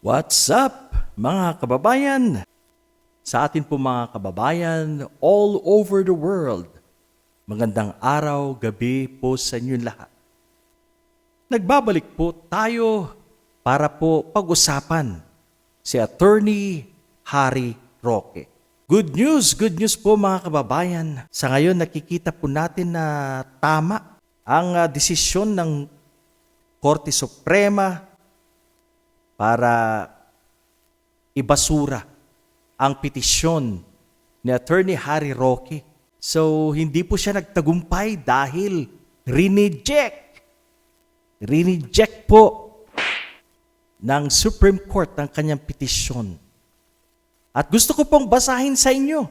What's up, mga kababayan? Sa atin po mga kababayan all over the world, magandang araw, gabi po sa inyo lahat. Nagbabalik po tayo para po pag-usapan si Attorney Harry Roque. Good news, good news po mga kababayan. Sa ngayon nakikita po natin na tama ang ah, desisyon ng Korte Suprema para ibasura ang petisyon ni Attorney Harry Roque. So, hindi po siya nagtagumpay dahil rineject. Rineject po ng Supreme Court ang kanyang petisyon. At gusto ko pong basahin sa inyo.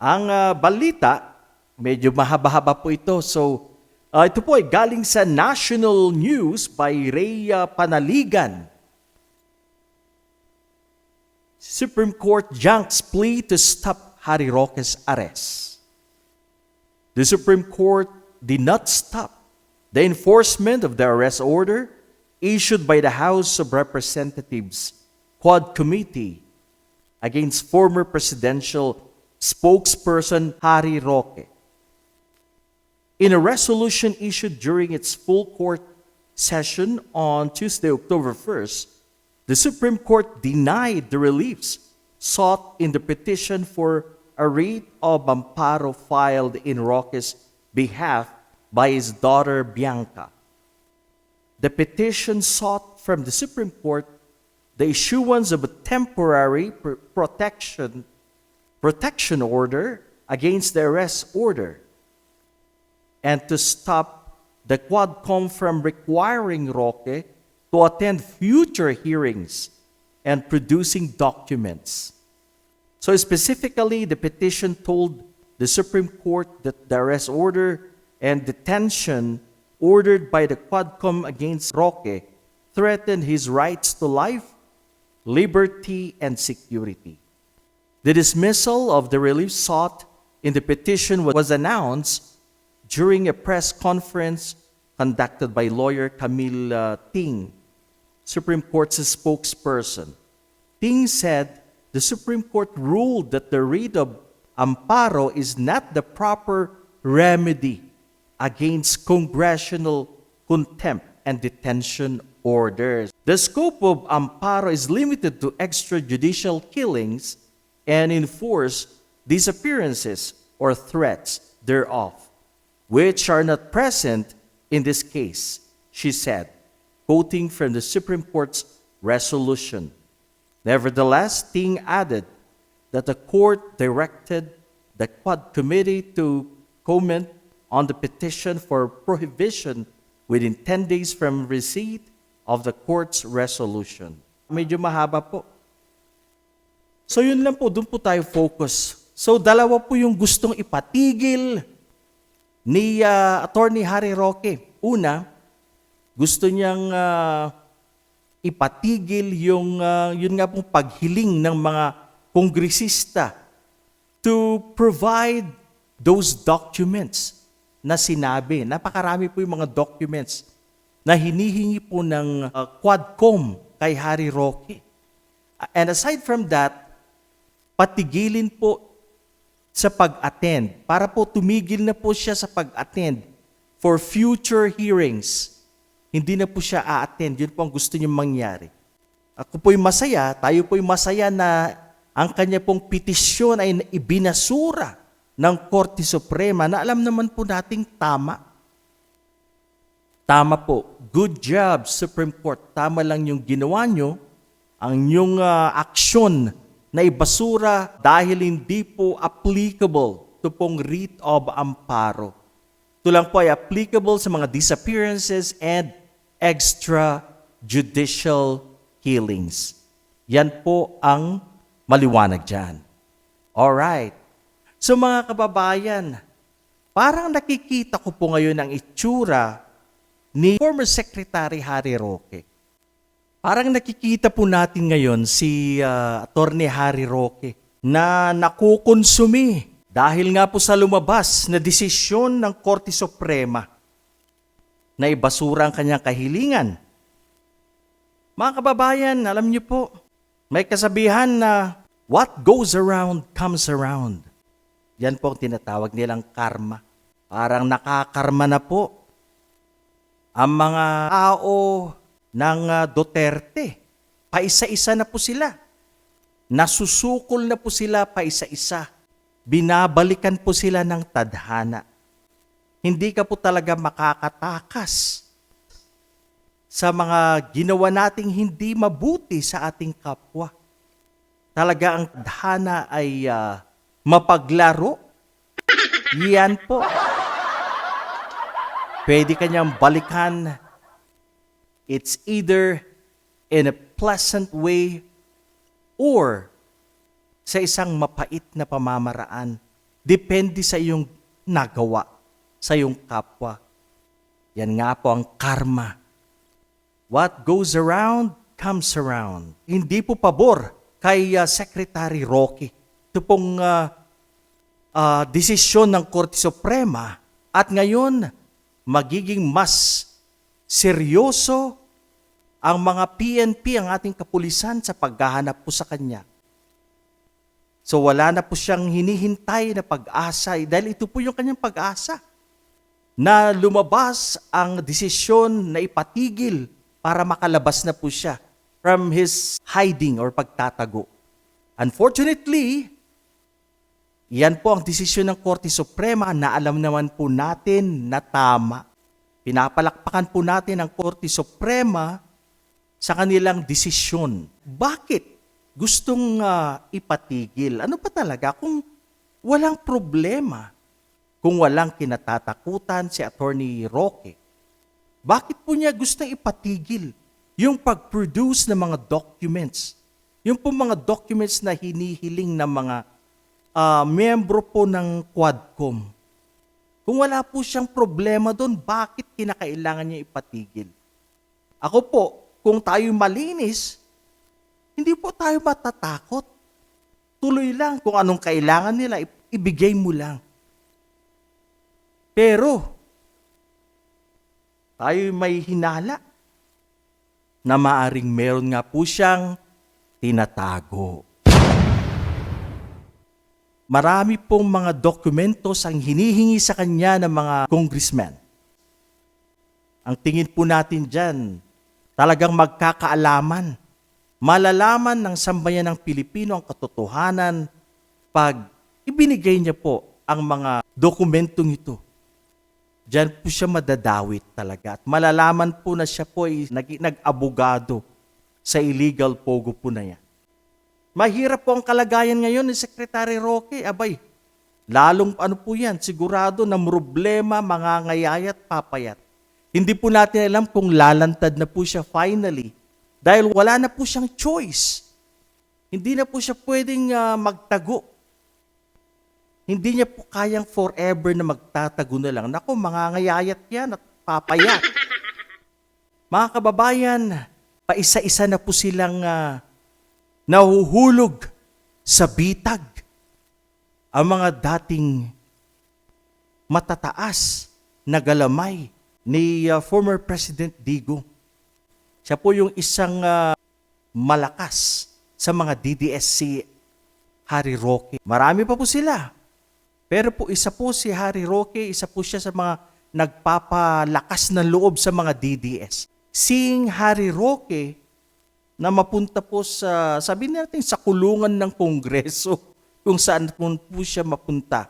Ang ah, balita, medyo mahaba-haba po ito. So, ah, ito po ay galing sa National News by Rhea Panaligan. Supreme Court junks plea to stop Harry Roque's arrest. The Supreme Court did not stop the enforcement of the arrest order issued by the House of Representatives Quad Committee against former presidential spokesperson Harry Roque. In a resolution issued during its full court session on Tuesday, October 1st, the Supreme Court denied the reliefs sought in the petition for a writ of amparo filed in Roque's behalf by his daughter Bianca. The petition sought from the Supreme Court the issuance of a temporary pr- protection protection order against the arrest order and to stop the Quadcom from requiring Roque to attend future hearings and producing documents. So specifically, the petition told the Supreme Court that the arrest order and detention ordered by the Quadcom against Roque threatened his rights to life, liberty, and security. The dismissal of the relief sought in the petition was announced during a press conference conducted by lawyer Camille Ting, Supreme Court's spokesperson. Ting said the Supreme Court ruled that the writ of amparo is not the proper remedy against congressional contempt and detention orders. The scope of amparo is limited to extrajudicial killings and enforced disappearances or threats thereof, which are not present in this case, she said, quoting from the Supreme Court's resolution. Nevertheless, Ting added that the court directed the Quad Committee to comment on the petition for prohibition within 10 days from receipt of the court's resolution. Medyo mahaba po. So yun lang po, doon po tayo focus. So dalawa po yung gustong ipatigil ni ah, Attorney Harry Roque. Una, gusto niyang ah, ipatigil yung ah, yun nga pong paghiling ng mga kongresista to provide those documents na sinabi. Napakarami po yung mga documents na hinihingi po ng ah, Quadcom kay Harry Roque. And aside from that, patigilin po sa pag-attend para po tumigil na po siya sa pag-attend for future hearings. Hindi na po siya a-attend. Yun po ang gusto niya mangyari. Ako po'y masaya, tayo po'y masaya na ang kanya pong petisyon ay ibinasura ng Korte Suprema na alam naman po nating tama. Tama po. Good job, Supreme Court. Tama lang yung ginawa nyo. Ang yung ah, aksyon na ibasura dahil hindi po applicable to pong writ of amparo. Ito lang po ay applicable sa mga disappearances and extrajudicial killings. Yan po ang maliwanag dyan. Alright. So mga kababayan, parang nakikita ko po ngayon ang itsura ni former Secretary Harry Roque. Parang nakikita po natin ngayon si uh, Attorney Harry Roque na nakukonsumi dahil nga po sa lumabas na desisyon ng Korte Suprema na ibasura ang kanyang kahilingan Mga kababayan, alam niyo po, may kasabihan na what goes around comes around. Yan po ang tinatawag nilang karma. Parang nakakarma na po ang mga tao ng ah, Duterte. Paisa-isa na po sila. Nasusukol na po sila paisa-isa. Binabalikan po sila ng tadhana. Hindi ka po talaga makakatakas sa mga ginawa nating hindi mabuti sa ating kapwa. Talaga ang tadhana ay ah, mapaglaro. Yan po. Pwede kanyang balikan. It's either in a pleasant way or sa isang mapait na pamamaraan. Depende sa iyong nagawa, sa iyong kapwa. Yan nga po ang karma. What goes around, comes around. Hindi po pabor kay uh, Secretary Rocky. Ito pong uh, uh, desisyon ng Korte Suprema at ngayon magiging mas seryoso ang mga PNP, ang ating kapulisan sa paghahanap po sa kanya. So wala na po siyang hinihintay na pag-asa eh, dahil ito po yung kanyang pag-asa na lumabas ang desisyon na ipatigil para makalabas na po siya from his hiding or pagtatago. Unfortunately, yan po ang desisyon ng Korte Suprema na alam naman po natin na tama. Pinapalakpakan po natin ang Korte Suprema sa kanilang desisyon. Bakit gustong ah, ipatigil? Ano pa talaga kung walang problema? Kung walang kinatatakutan si Attorney Roque, bakit po niya gustong ipatigil yung pag-produce ng mga documents? Yung po mga documents na hinihiling ng mga ah, membro po ng Quadcom. Kung wala po siyang problema doon, bakit kinakailangan niya ipatigil? Ako po, kung tayo malinis, hindi po tayo matatakot. Tuloy lang kung anong kailangan nila, ibigay mo lang. Pero, tayo may hinala na maaring meron nga po siyang tinatago. Marami pong mga dokumentos ang hinihingi sa kanya ng mga congressmen. Ang tingin po natin dyan, talagang magkakaalaman. Malalaman ng sambayan ng Pilipino ang katotohanan pag ibinigay niya po ang mga dokumentong ito. Diyan po siya madadawit talaga. At malalaman po na siya po ay nag- nag-abogado sa illegal pogo po na yan. Mahirap po ang kalagayan ngayon ni Secretary Roque. Abay, lalong ano po yan, sigurado na problema, mangangayayat, papayat. Hindi po natin alam kung lalantad na po siya finally dahil wala na po siyang choice. Hindi na po siya pwedeng ah, magtago. Hindi niya po kayang forever na magtatago na lang. Naku, mangangayayat yan at papayat. Mga kababayan, paisa-isa na po silang ah, nahuhulog sa bitag ang mga dating matataas na galamay ni uh, former President Digo. Siya po yung isang uh, malakas sa mga DDSC Harry Roque. Marami pa po sila. Pero po isa po si Harry Roque, isa po siya sa mga nagpapalakas ng loob sa mga DDS. Seeing Harry Roque na mapunta po sa, sabi natin, sa kulungan ng Kongreso, kung saan po, po siya mapunta.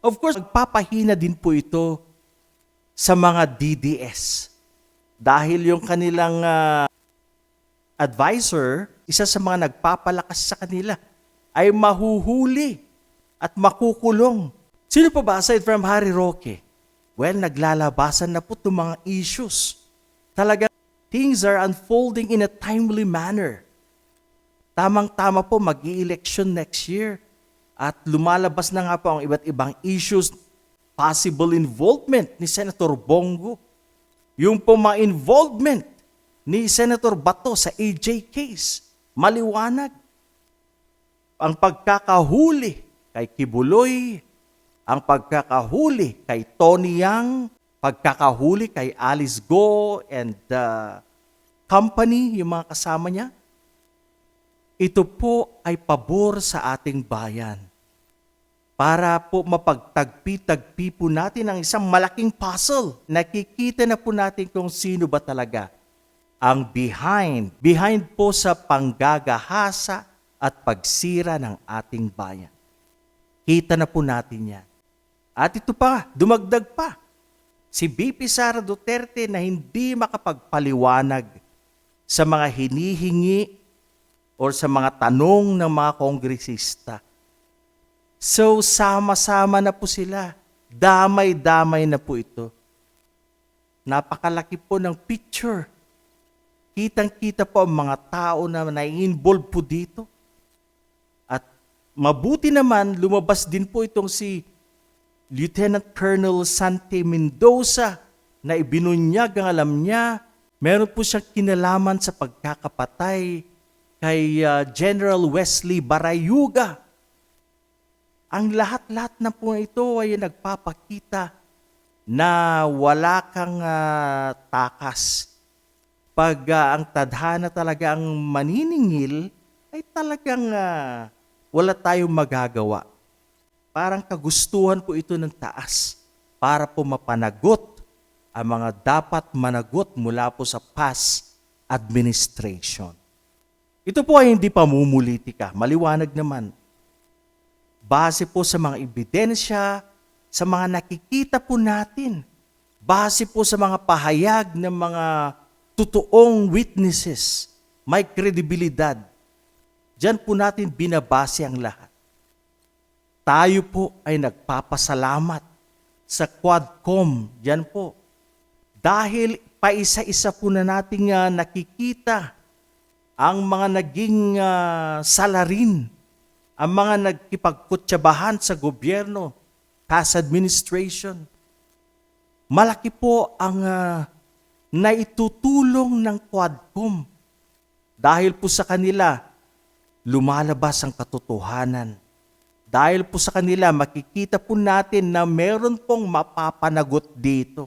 Of course, magpapahina din po ito sa mga DDS. Dahil yung kanilang ah, advisor, isa sa mga nagpapalakas sa kanila, ay mahuhuli at makukulong. Sino pa ba aside from Harry Roque? Well, naglalabasan na po itong mga issues. Talaga, things are unfolding in a timely manner. Tamang-tama po, mag election next year. At lumalabas na nga po ang iba't ibang issues, possible involvement ni Senator Bongo. Yung po mga involvement ni Senator Bato sa AJ case, maliwanag. Ang pagkakahuli kay Kibuloy, ang pagkakahuli kay Tony Yang, pagkakahuli kay Alice Go and uh, company, yung mga kasama niya. Ito po ay pabor sa ating bayan. Para po mapagtagpi-tagpi po natin ang isang malaking puzzle. Nakikita na po natin kung sino ba talaga ang behind. Behind po sa panggagahasa at pagsira ng ating bayan. Kita na po natin yan. At ito pa, dumagdag pa. Si BP Sara Duterte na hindi makapagpaliwanag sa mga hinihingi or sa mga tanong ng mga kongresista. So, sama-sama na po sila. Damay-damay na po ito. Napakalaki po ng picture. Kitang-kita po ang mga tao na na-involve po dito. Mabuti naman, lumabas din po itong si Lieutenant Colonel Sante Mendoza na ibinunyag ang alam niya. Meron po siyang kinalaman sa pagkakapatay kay uh, General Wesley Barayuga. Ang lahat-lahat na po ito ay nagpapakita na wala kang uh, takas. Pag uh, ang tadhana talaga ang maniningil, ay talagang uh, wala tayong magagawa. Parang kagustuhan po ito ng taas para po mapanagot ang mga dapat managot mula po sa past administration. Ito po ay hindi pamumulitika, maliwanag naman. Base po sa mga ebidensya, sa mga nakikita po natin, base po sa mga pahayag ng mga totoong witnesses, may kredibilidad. Diyan po natin binabase ang lahat. Tayo po ay nagpapasalamat sa Quadcom. Diyan po. Dahil paisa-isa po na nating uh, nakikita ang mga naging uh, salarin, ang mga nagkipagkutsabahan sa gobyerno, past administration. Malaki po ang uh, naitutulong ng Quadcom. Dahil po sa kanila, lumalabas ang katotohanan. Dahil po sa kanila, makikita po natin na meron pong mapapanagot dito.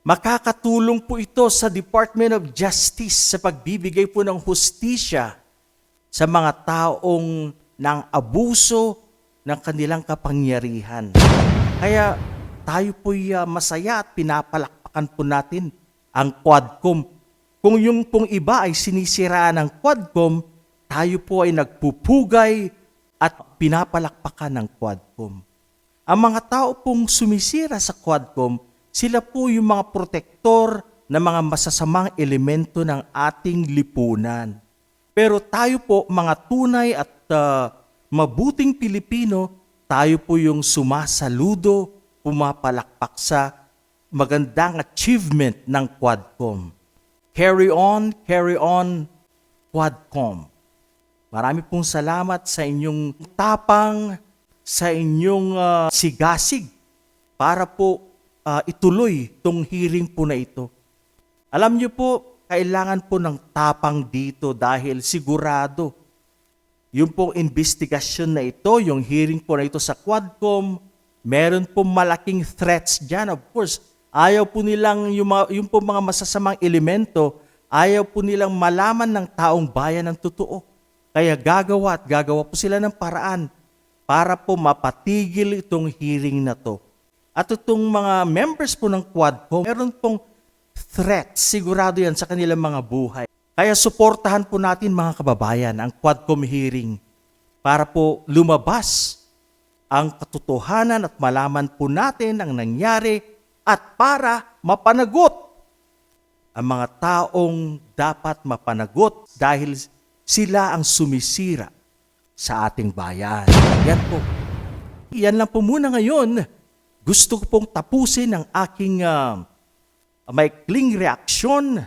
Makakatulong po ito sa Department of Justice sa pagbibigay po ng hustisya sa mga taong ng abuso ng kanilang kapangyarihan. Kaya tayo po'y uh, masaya at pinapalakpakan po natin ang Quadcom. Kung yung pong iba ay sinisiraan ng Quadcom, tayo po ay nagpupugay at pinapalakpakan ng Quadcom. Ang mga tao pong sumisira sa Quadcom, sila po yung mga protektor ng mga masasamang elemento ng ating lipunan. Pero tayo po, mga tunay at uh, mabuting Pilipino, tayo po yung sumasaludo, pumapalakpak sa magandang achievement ng Quadcom. Carry on, carry on, Quadcom. Marami pong salamat sa inyong tapang, sa inyong uh, sigasig para po uh, ituloy tong hearing po na ito. Alam niyo po, kailangan po ng tapang dito dahil sigurado yung pong investigasyon na ito, yung hearing po na ito sa Quadcom, meron po malaking threats dyan. Of course, ayaw po nilang, yung, mga, yung po mga masasamang elemento, ayaw po nilang malaman ng taong bayan ng totoo. Kaya gagawa at gagawa po sila ng paraan para po mapatigil itong hearing na to. At itong mga members po ng Quadcom, meron pong threat, sigurado yan sa kanilang mga buhay. Kaya suportahan po natin mga kababayan ang Quadcom hearing para po lumabas ang katotohanan at malaman po natin ang nangyari at para mapanagot ang mga taong dapat mapanagot dahil sila ang sumisira sa ating bayan. Yan po. Yan lang po muna ngayon gusto ko pong tapusin ang aking uh, maikling reaksyon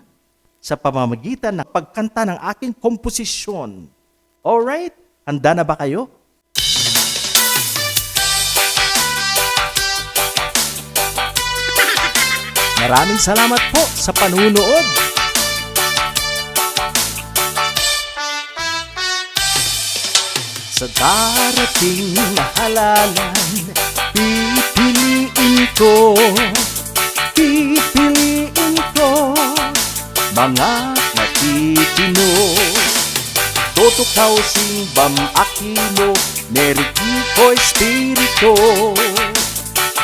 sa pamamagitan ng pagkanta ng aking komposisyon. Alright? Handa na ba kayo? Maraming salamat po sa panunood. Sa darating na halalan, pipiliin ko Pipiliin ko mga matitino. Toto Kausing Bam Aquino, Mary Kiko Espiritu.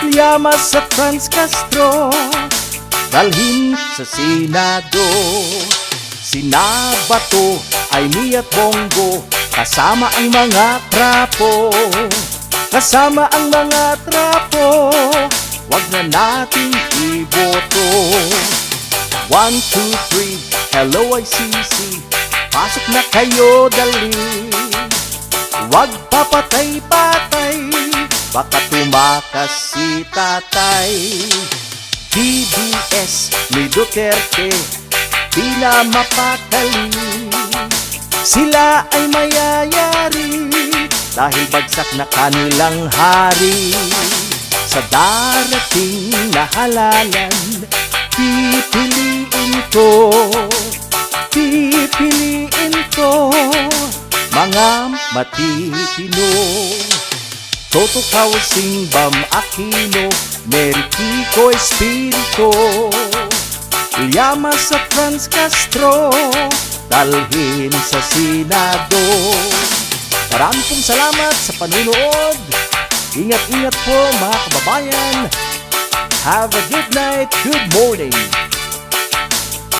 Llamas sa Franz Castro, dalhin sa Senado. Sinabato ay at Bongo, kasama ang mga trapo. Kasama ang mga trapo, wag na nating iboto. One, two, three, hello ICC, pasok na kayo dali. Wag papatay-patay, baka tumakas si tatay. DDS ni Duterte, di na mapakali. Sila ay mayayari, dahil bagsak na kanilang hari. Sa darating na halalan, pipiliin ko, pipiliin ko, mga matitino. Toto Kausing Bam Aquino, Mary Kiko Espiritu. Llamas sa Franz Castro, dalhin sa Senado. Maraming pong salamat sa panunood. Ingat-ingat po mga kababayan. Have a good night, good morning.